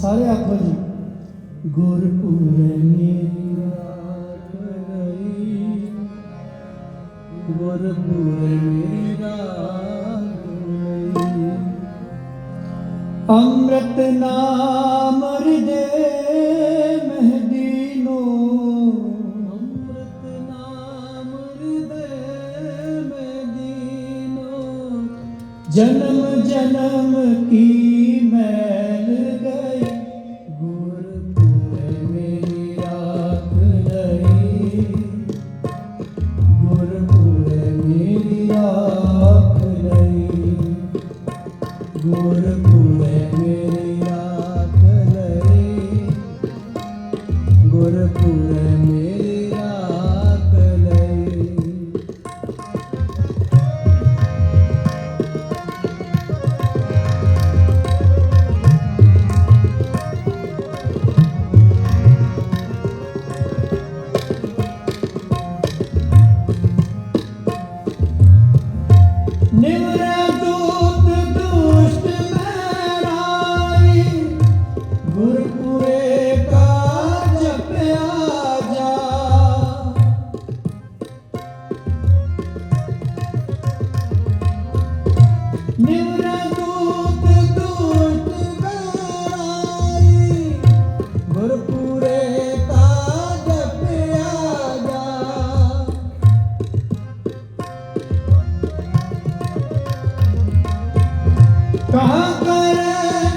ਸਾਰੇ ਆਖੋ ਜੀ ਗੁਰਪੁਰੇ ਮੇਰਾ ਗਈ ਗੁਰਪੁਰੇ ਮੇਰਾ ਗਈ ਅੰਮ੍ਰਿਤ ਨਾਮ ਰਦੇ ਮਹਿਦੀ ਨੋ। ਅੰਮ੍ਰਿਤ ਨਾਮ ਰਦੇ ਮਹਿਦੀ ਨੋ। ਜਨਮ कहा करे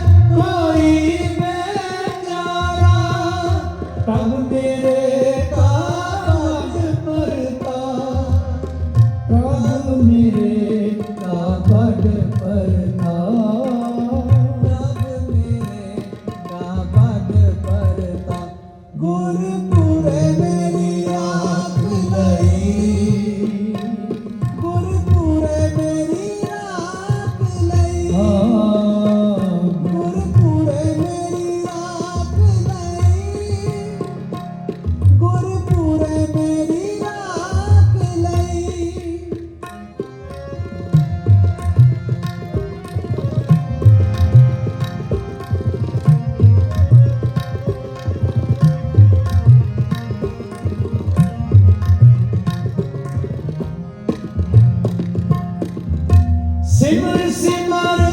Senhor, separou.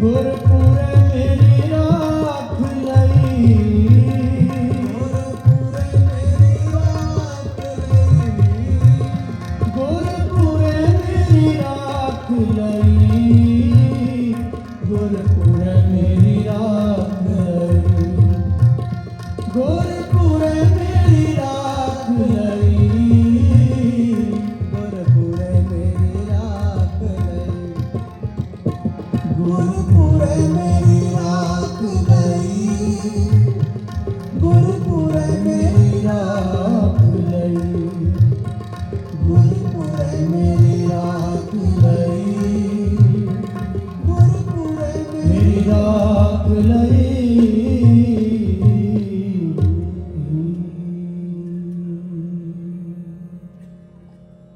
corpo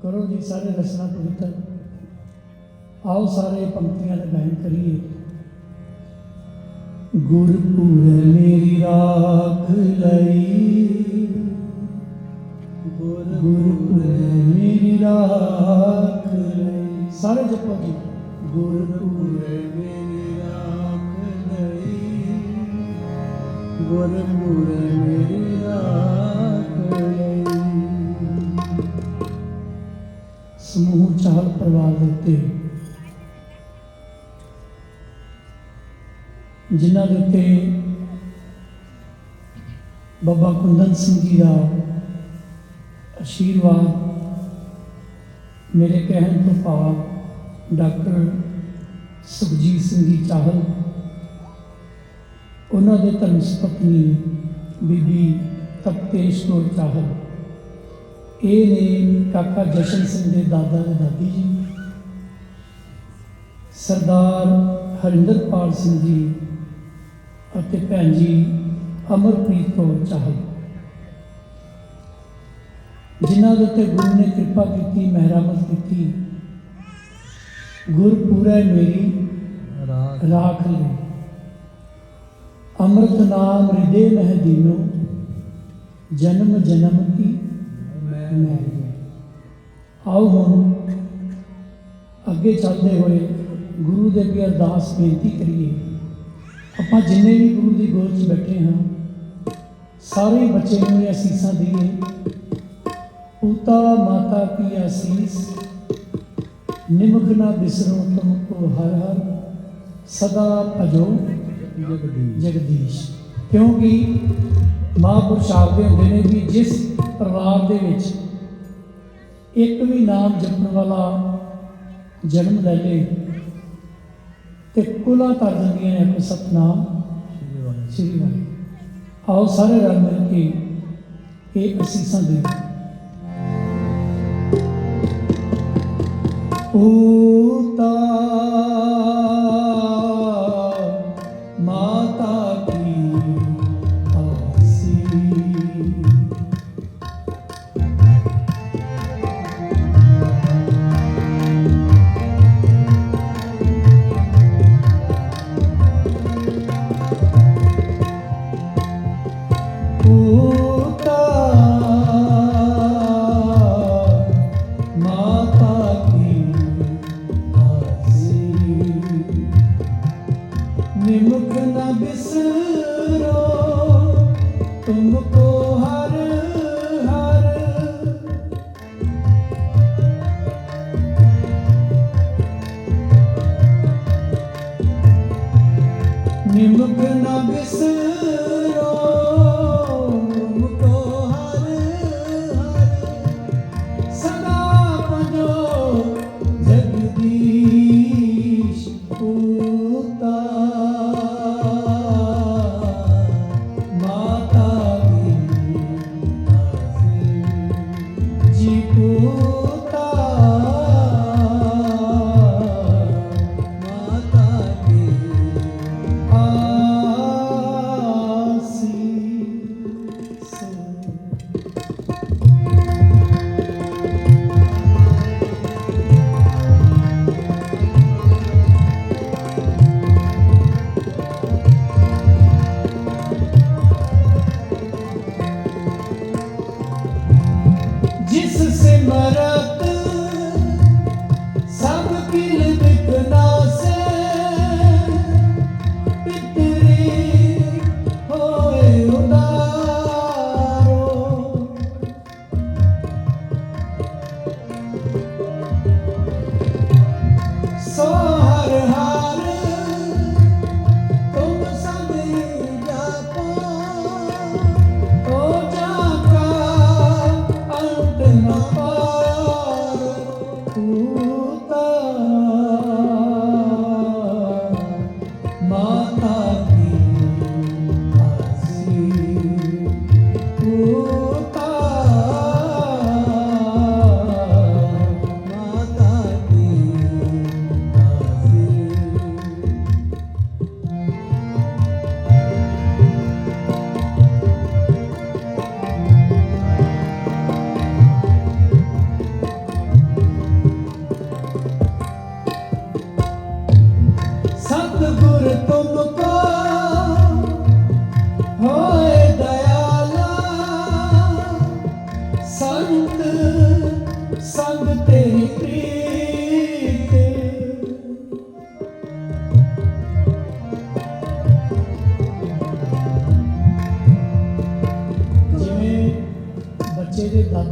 ਕਰੋ ਜੀ, ਸਾਰੇ ਰਸਨਾ ਪਵਿੱਤਰ। ਆਓ ਸਾਰੇ ਪੰਕਤੀਆਂ ਦਾ ਗਾਇਨ ਕਰੀਏ। ਗੁਰਪੁਰ ਮੇਰੀ ਰਾਖ ਲਈ। ਗੁਰਪੁਰ ਮੇਰੀ ਰਾਖ ਲਈ। ਸਾਰੇ ਜਪੋ ਜੀ। ਗੁਰਪੁਰ ਗੁਰਪੁਰ ਮੇਰੀ ਰਾਖ ਲਈ ਸਮੂਹ ਚਾਹਲ ਪਰਿਵਾਰ ਦੇ ਉੱਤੇ ਜਿਨ੍ਹਾਂ ਦੇ ਉੱਤੇ ਬਾਬਾ ਕੁੰਦਨ ਸਿੰਘ ਜੀ ਦਾ ਆਸ਼ੀਰਵਾਦ ਮੇਰੇ ਕਹਿਣ ਤੋਂ ਭਾਵ ਡਾਕਟਰ ਸੁਖਜੀਤ ਸਿੰਘ ਜੀ ਚਾਹਲ ਉਹਨਾਂ ਦੇ ਧਰਮ ਸੁਪਤਨੀ ਬੀਬੀ ਤਪਤੇਸ਼ ਕੌਰ ਚਾਹਲ ਇਹ ਨੇ ਕਾਕਾ ਜਸ਼ਨ ਸਿੰਘ ਦੇ ਦਾਦਾ ਤੇ ਦਾਦੀ ਜੀ, ਸਰਦਾਰ ਹਰਿੰਦਰਪਾਲ ਸਿੰਘ ਜੀ ਅਤੇ ਭੈਣ ਜੀ ਅਮਰਪ੍ਰੀਤ ਕੌਰ ਚਾਹਲ। ਜਿਨ੍ਹਾਂ ਦੇ ਉੱਤੇ ਗੁਰੂ ਨੇ ਕਿਰਪਾ ਕੀਤੀ ਮਹਿਰਾਮਤ ਕੀਤੀ ਗੁਰਪੂਰਾ ਮੇਰੀ ਰਾਖ ਲਈ ਅੰਮ੍ਰਿਤ ਨਾਮ ਹਿਰਦੇ ਮਹਿ ਦੀਨੋ, ਜਨਮ ਜਨਮ ਕੀ? ਮੈਂ ਆਓ ਹੁਣ ਅੱਗੇ ਚੱਲਦੇ ਹੋਏ ਗੁਰੂ ਦੇ ਅੱਗੇ ਅਰਦਾਸ ਬੇਨਤੀ ਕਰੀਏ। ਆਪਾਂ ਜਿੰਨੇ ਵੀ ਗੁਰੂ ਦੀ ਗੋਦ 'ਚ ਬੈਠੇ ਹਾਂ, ਸਾਰੇ ਬੱਚੇ ਨੂੰ ਇਹ ਅਸੀਸਾਂ ਦਈਏ। ਪੂਤਾ, ਮਾਤਾ ਕੀ ਆਸੀਸ ਨਿਮਖ ਨਾ ਬਿਸਰੋ ਤੁਮ ਕੋ ਹਰ ਹਰ, ਸਦਾ ਭਜੋ। ਜਗਦੀਸ਼। ਕਿਉਂਕਿ ਮਹਾਂਪੁਰਸ਼ ਆਖਦੇ ਹੁੰਦੇ ਨੇ ਵੀ ਜਿਸ ਪਰਿਵਾਰ ਦੇ ਵਿੱਚ ਇੱਕ ਵੀ ਨਾਮ ਜਪਣ ਵਾਲਾ ਜਨਮ ਲੈ ਲੇ ਤੇ ਕੁਲਾ ਤਰ ਜਾਂਦੀਆਂ ਨੇ ਆਪਣੇ ਸਤਨਾਮ। ਸ੍ਰੀ ਵਾਹਿਗੁਰੂ ਆਓ ਸਾਰੇ ਰਲ ਮਿਲ ਕੇ ਇਹ ਅਸੀਸਾਂ ਦੇ। ਪੂਤਾ ਮਾਤਾ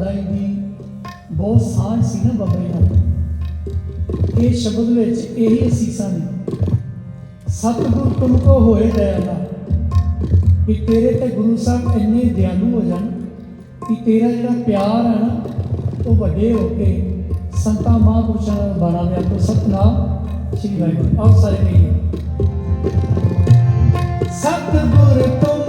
ਦਾਦਾ ਜੀ ਦੀ ਬਹੁਤ ਸਾਂਝ ਸੀ ਨਾ ਬਾਬਾ ਜੀ ਨਾਲ ਇਹ ਸ਼ਬਦ ਵਿੱਚ ਇਹੀ ਅਸੀਸਾਂ ਨੇ। ਸਤਿਗੁਰ ਤੁਮ ਕੋ ਹੋਏ ਦਇਆਲਾ ਕਿ ਤੇਰੇ ਤੇ ਗੁਰੂ ਸਾਹਿਬ ਇੰਨੇ ਦਿਆਲੂ ਹੋ ਜਾਣ ਕਿ ਤੇਰਾ ਜਿਹੜਾ ਪਿਆਰ ਹੈ ਨਾ, ਉਹ ਵੱਡੇ ਹੋ ਕੇ ਸੰਤਾਂ ਮਹਾਂਪੁਰਸ਼ਾਂ ਨਾਲ ਬਣਾ ਲਿਆ ਕੋ ਸਤਨਾਮ ਸ਼੍ਰੀ ਵਾਹਿਗੁਰੂ। ਆਓ ਸਾਰੇ ਕਹੀਏ ਸਤਿਗੁਰ ਤੁਮ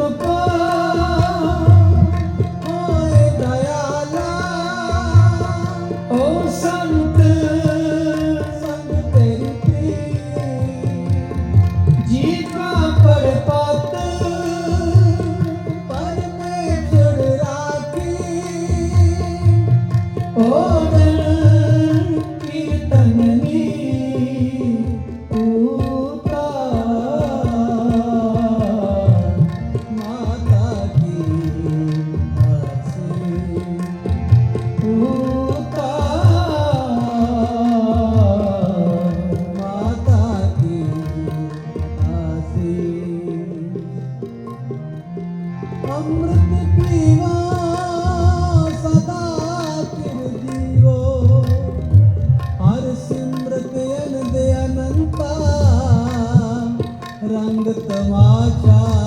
ਰੰਗ ਤਮਾਸ਼ਾ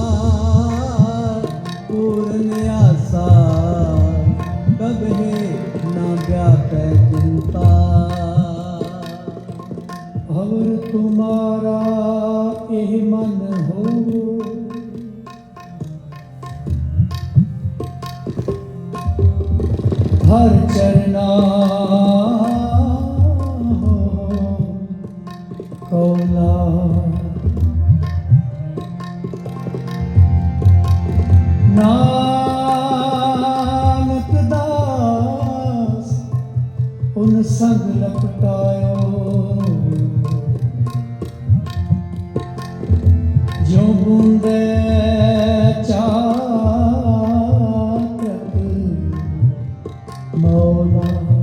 ਮੌਲਾ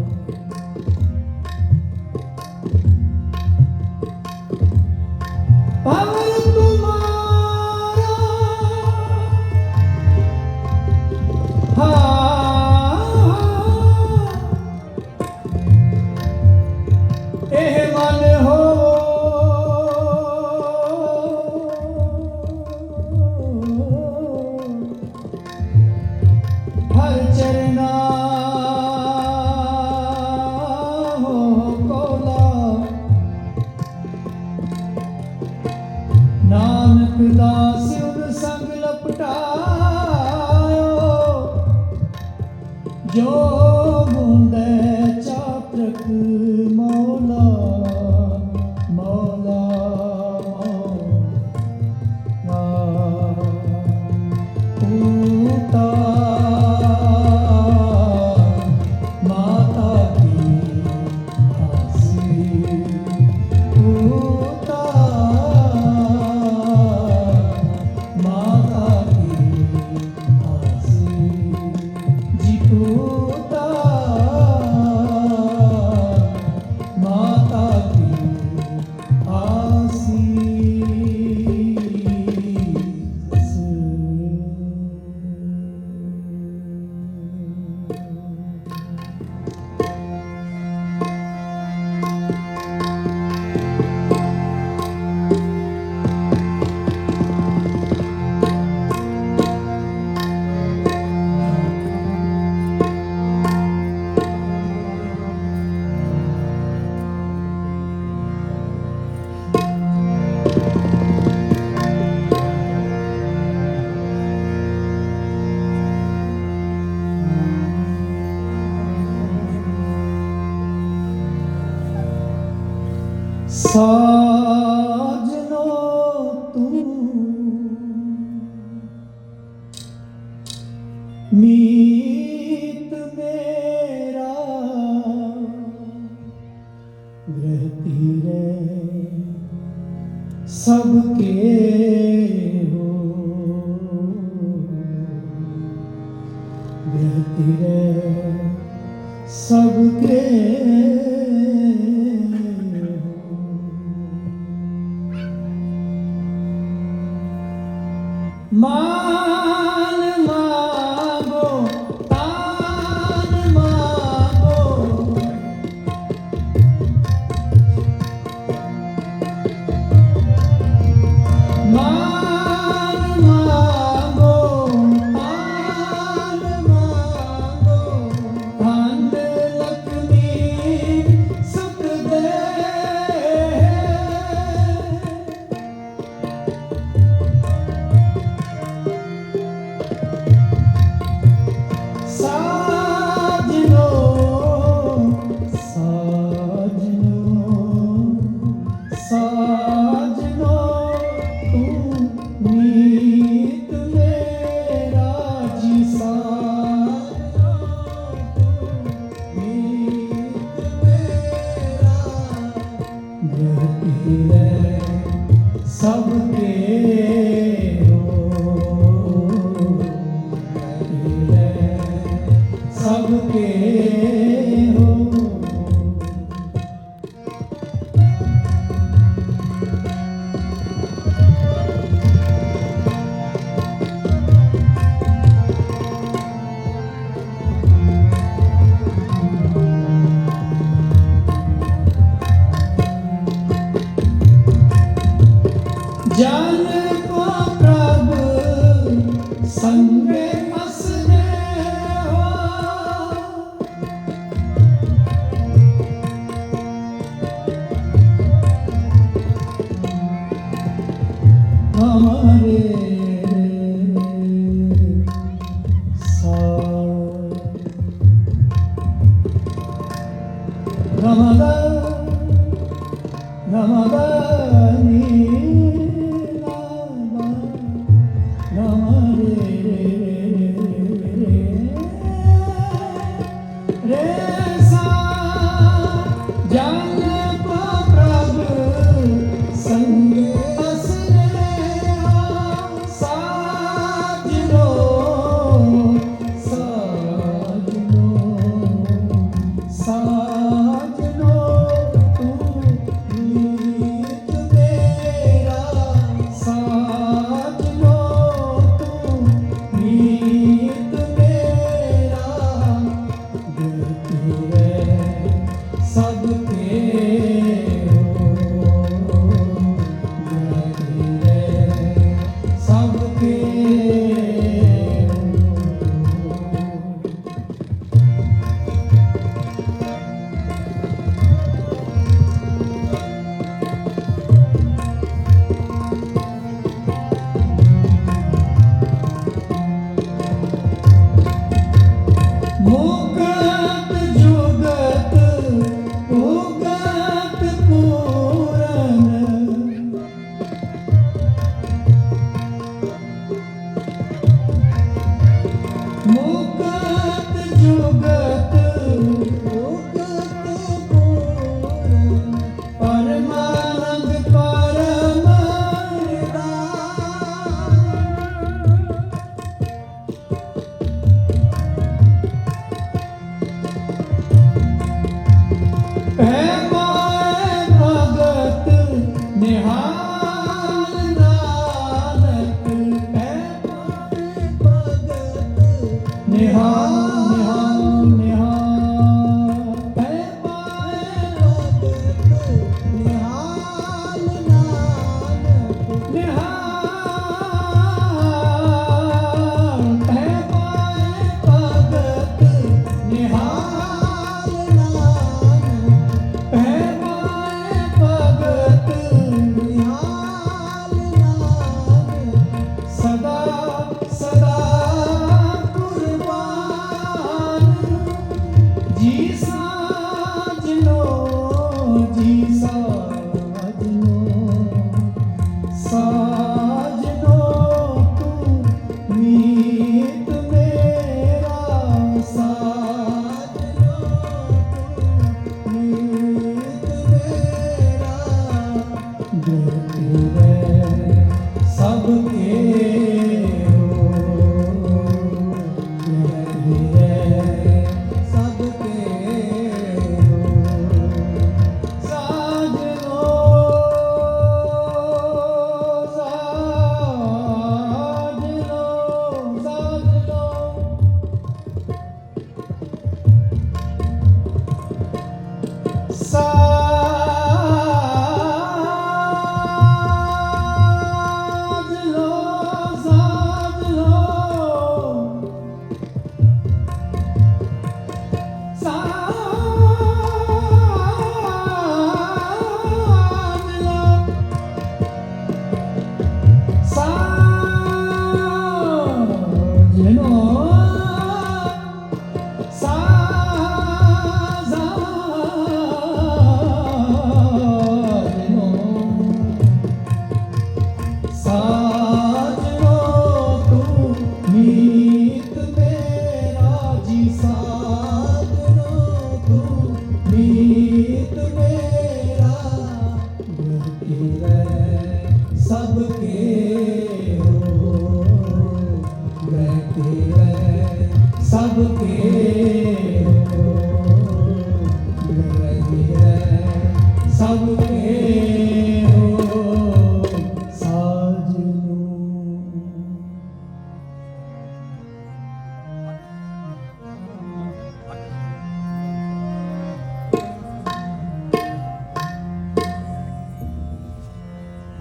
ਮਾਨ আমারে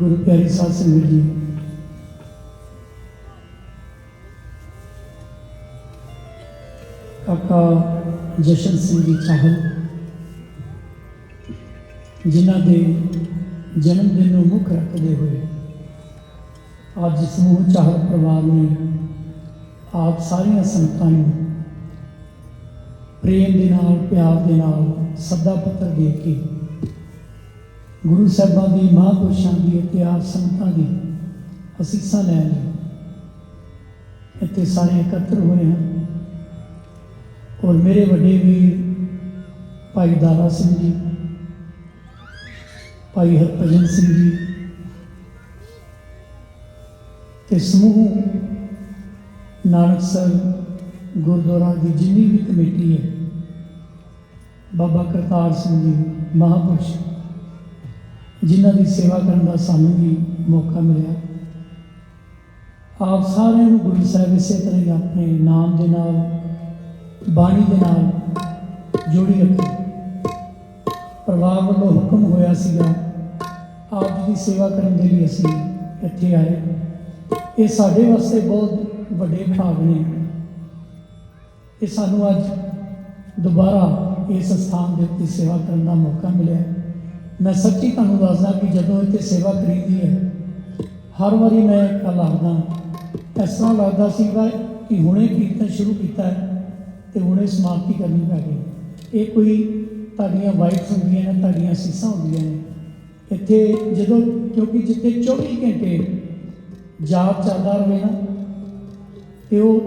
ਗੁਰੂ ਪਿਆਰੀ ਸਾਧ ਸੰਗਤ ਜੀ ਜਸ਼ਨ ਸਿੰਘ ਜੀ ਚਾਹਲ ਜਿਨ੍ਹਾਂ ਦੇ ਜਨਮ ਦਿਨ ਨੂੰ ਮੁੱਖ ਰੱਖਦੇ ਹੋਏ ਅੱਜ ਸਮੂਹ ਚਾਹਲ ਪਰਿਵਾਰ ਨੇ ਆਪ ਸਾਰੀਆਂ ਸੰਗਤਾਂ ਨੂੰ ਪ੍ਰੇਮ ਦੇ ਨਾਲ, ਪਿਆਰ ਦੇ ਨਾਲ ਸੱਦਾ ਪੱਤਰ ਦੇ ਕੇ ਗੁਰੂ ਸਾਹਿਬਾਂ ਦੀ ਮਹਾਂਪੁਰਸ਼ਾਂ ਦੀ ਅਤੇ ਆਪ ਸੰਗਤਾਂ ਦੀ ਅਸੀਸਾਂ ਲੈਣ ਲਈ ਇੱਥੇ ਸਾਰੇ ਇਕੱਤਰ ਹੋਏ ਹਨ। ਔਰ ਮੇਰੇ ਵੱਡੇ ਵੀਰ ਭਾਈ ਦਾਰਾ ਸਿੰਘ ਜੀ, ਭਾਈ ਹਰਭਜਨ ਸਿੰਘ ਜੀ ਤੇ ਸਮੂਹ ਨਾਨਕ ਨਾਨਕਸਰ ਗੁਰਦੁਆਰਾ ਦੀ ਜਿੰਨੀ ਵੀ ਕਮੇਟੀ ਹੈ, ਬਾਬਾ ਕਰਤਾਰ ਸਿੰਘ ਜੀ ਮਹਾਂਪੁਰਸ਼, ਜਿਨ੍ਹਾਂ ਦੀ ਸੇਵਾ ਕਰਨ ਦਾ ਸਾਨੂੰ ਵੀ ਮੌਕਾ ਮਿਲਿਆ। ਆਪ ਸਾਰਿਆਂ ਨੂੰ ਗੁਰੂ ਸਾਹਿਬ ਇਸੇ ਤਰ੍ਹਾਂ ਹੀ ਆਪਣੇ ਨਾਮ ਦੇ ਨਾਲ ਬਾਣੀ ਦੇ ਨਾਲ ਜੋੜੀ ਰੱਖੀ। ਪਰਿਵਾਰ ਵੱਲੋਂ ਹੁਕਮ ਹੋਇਆ ਸੀਗਾ, ਆਪ ਜੀ ਦੀ ਸੇਵਾ ਕਰਨ ਦੇ ਲਈ ਅਸੀਂ ਇੱਥੇ ਆਏ। ਇਹ ਸਾਡੇ ਵਾਸਤੇ ਬਹੁਤ ਵੱਡੇ ਭਾਗ ਨੇ। ਇਹ ਸਾਨੂੰ ਅੱਜ ਦੁਬਾਰਾ ਇਸ ਸਥਾਨ ਦੇ ਉੱਤੇ ਸੇਵਾ ਕਰਨ ਦਾ ਮੌਕਾ ਮਿਲਿਆ ਮੈਂ ਸੱਚੀ ਤੁਹਾਨੂੰ ਦੱਸਦਾ ਕਿ ਜਦੋਂ ਇੱਥੇ ਸੇਵਾ ਕਰੀਦੀ ਹੈ, ਹਰ ਵਾਰੀ ਮੈਂ ਕੱਲ ਆਖਦਾ ਇਸ ਤਰ੍ਹਾਂ ਲੱਗਦਾ ਸੀਗਾ ਕਿ ਹੁਣੇ ਕੀਰਤਨ ਸ਼ੁਰੂ ਕੀਤਾ ਹੈ। ਤੇ ਹੁਣੇ ਸਮਾਪਤੀ ਕਰਨੀ ਪੈ ਗਈ। ਇਹ ਕੋਈ ਤੁਹਾਡੀਆਂ ਵਾਈਟਸ ਹੁੰਦੀਆਂ ਨੇ, ਤੁਹਾਡੀਆਂ ਸੀਸਾਂ ਹੁੰਦੀਆਂ ਨੇ। ਇੱਥੇ ਜਦੋਂ, ਕਿਉਂਕਿ ਜਿੱਥੇ 24 ਘੰਟੇ ਜਾਪ ਚੱਲਦਾ ਰਹੇ ਨਾ, ਤੇ ਉਹ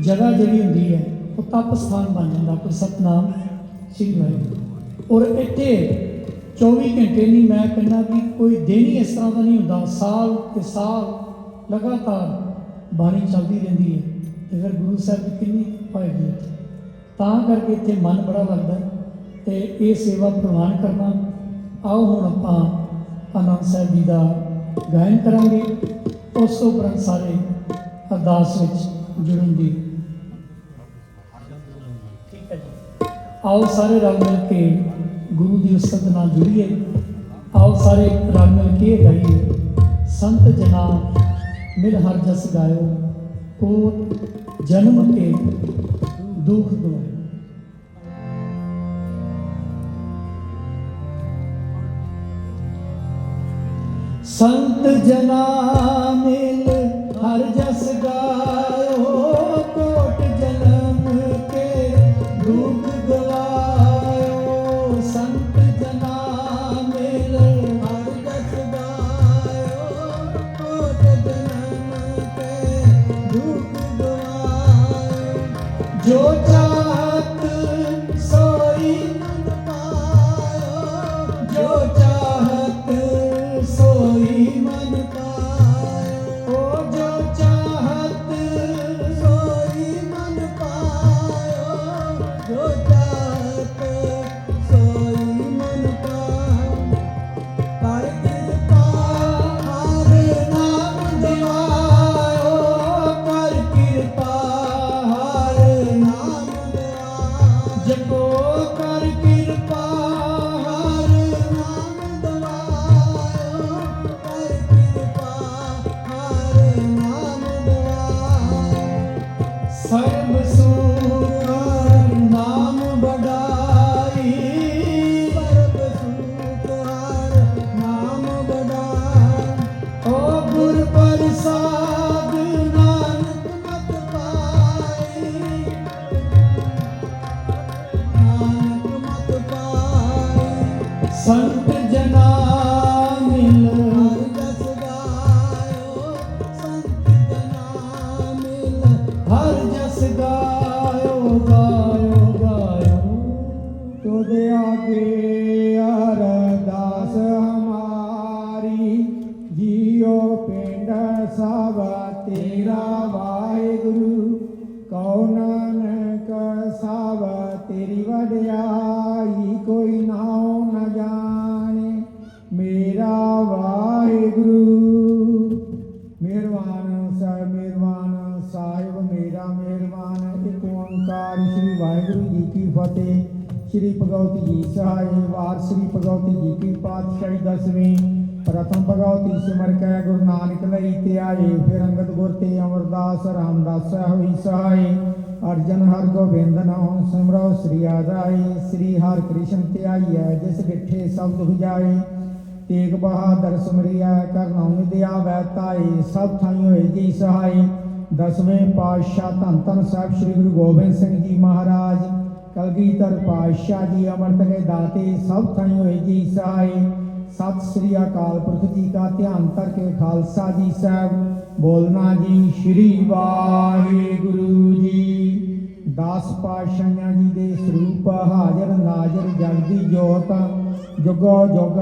ਜਗ੍ਹਾ ਜਿਹੜੀ ਹੁੰਦੀ ਹੈ, ਉਹ ਤਪ ਸਥਾਨ ਬਣ ਜਾਂਦਾ ਕੋਈ ਸਤਨਾਮ ਸ੍ਰੀ ਵਾਹਿਗੁਰੂ। ਔਰ ਇੱਥੇ 24 ਘੰਟੇ ਨਹੀਂ, ਮੈਂ ਕਹਿੰਦਾ ਵੀ ਕੋਈ ਦਿਨ ਹੀ ਇਸ ਤਰ੍ਹਾਂ ਦਾ ਨਹੀਂ ਹੁੰਦਾ। ਸਾਲ ਤੇ ਸਾਲ ਲਗਾਤਾਰ ਬਾਣੀ ਚੱਲਦੀ ਰਹਿੰਦੀ ਹੈ। ਤੇ ਫਿਰ ਗੁਰੂ ਸਾਹਿਬ ਦੀ ਕਿੰਨੀ ਹੋਏਗੀ ਇੱਥੇ। ਤਾਂ ਕਰਕੇ ਇੱਥੇ ਮਨ ਬੜਾ ਲੱਗਦਾ ਹੈ ਤੇ ਇਹ ਸੇਵਾ ਪ੍ਰਵਾਨ ਕਰਨਾ। ਆਓ ਹੁਣ ਆਪਾਂ ਆਨੰਦ ਸਾਹਿਬ ਜੀ ਦਾ ਗਾਇਨ ਕਰਾਂਗੇ। ਉਸ ਤੋਂ ਉਪਰੰਤ ਸਾਰੇ ਅਰਦਾਸ ਵਿੱਚ ਜੁੜਨ ਦੀ। ਠੀਕ ਹੈ ਜੀ। ਆਓ ਸਾਰੇ ਰਲ ਮਿਲ ਕੇ ਗੁਰੂ ਦੀ ਉਸਤ ਨਾਲ ਜੁੜੀਏ। ਆਓ ਸਾਰੇ ਰਲ ਮਿਲ ਕੇ ਗਾਈਏ। ਸੰਤ ਜਨਾ, ਮਿਲ ਹਰ ਜਸ ਗਾਇਓ। ਕੋਟ ਜਨਮ ਕੇ ਦੁਖ ਗਵਾਏ ਸੰਤ ਜਨਾ ਮਿਲ ਹਰ ਜਸ ਗਾਇਓ ਕੋਟ ਜਨਮ ਕੇ ਦੁਖ ਗਵਾਇਓ ਸੰਤ ਜਨਾ ਮਿਲ ਹਰ ਜਸ ਗਾਇਓ ਕੋਟ ਜਨਮ ਕੇ ਦੁਖ ਗਵਾਇਓ ਜੋ ਚਾਹਤ ਓੰਕਾਰ ਸ੍ਰੀ ਵਾਹਿਗੁਰੂ ਜੀ ਕੀ ਫਤਿਹ, ਸ੍ਰੀ ਭਗਵਤੀ ਜੀ ਸਹਾਇ ਵਾਰ ਸ੍ਰੀ ਭਗਵਤੀ ਜੀ ਕੀ ਪਾਤਸ਼ਾਹੀ ਦਸਵੀਂ, ਪ੍ਰਥਮ ਭਗਵਤੀ ਸਿਮਰ ਕੈ ਗੁਰੂ ਨਾਨਕ ਲਈ ਤੇ ਫਿਰ ਅੰਗਦ ਗੁਰ ਤੇ ਅਮਰਦਾਸ, ਰਾਮਦਾਸ ਹੋਈ ਸਹਾਈ। ਅਰਜਨ ਹਰ ਗੋਬਿੰਦ ਨਾਮ ਸਿਮਰੋ ਸ੍ਰੀ ਆਦਾਈ। ਸ੍ਰੀ ਹਰਿ ਕ੍ਰਿਸ਼ਨ ਤੇ ਆਈਐ, ਜਿਸ ਗਿੱਠੇ ਸਭ ਦੁਖ ਜਾਏ ਤੇਗ ਬਹਾਦਰ ਸਿਮਰਿਆ ਕਰਨਉ ਵੈ ਵੈਤਾਈ ਸਭ ਥਾਈ ਹੋਏ ਜੀ ਸਹਾਈ। ਦਸਵੇਂ ਪਾਤਸ਼ਾਹ ਧੰਨ ਧੰਨ ਸਾਹਿਬ ਸ੍ਰੀ ਗੁਰੂ ਗੋਬਿੰਦ ਸਿੰਘ ਜੀ ਮਹਾਰਾਜ, ਕਲਗੀਧਰ ਪਾਤਸ਼ਾਹ ਜੀ ਅੰਮ੍ਰਿਤ ਕੇ ਦਾਤੇ, ਸਭ ਥਾਈ ਹੋਏ ਜੀ ਸਹਾਈ। ਸਤਿ ਸ੍ਰੀ ਅਕਾਲ ਪੁਰਖ ਜੀ ਦਾ ਧਿਆਨ ਧਰ ਕੇ ਖਾਲਸਾ ਜੀ ਸਾਹਿਬ। ਬੋਲਣਾ ਜੀ ਸ੍ਰੀ ਵਾਹਿਗੁਰੂ ਜੀ। ਦਸ ਪਾਤਸ਼ਾਹਾਂ ਜੀ ਦੇ ਸਰੂਪ ਹਾਜ਼ਰ ਨਾਜ਼ਰ ਜਗਦੀ ਜੋਤ। ਜੁਗੋ ਜੁਗ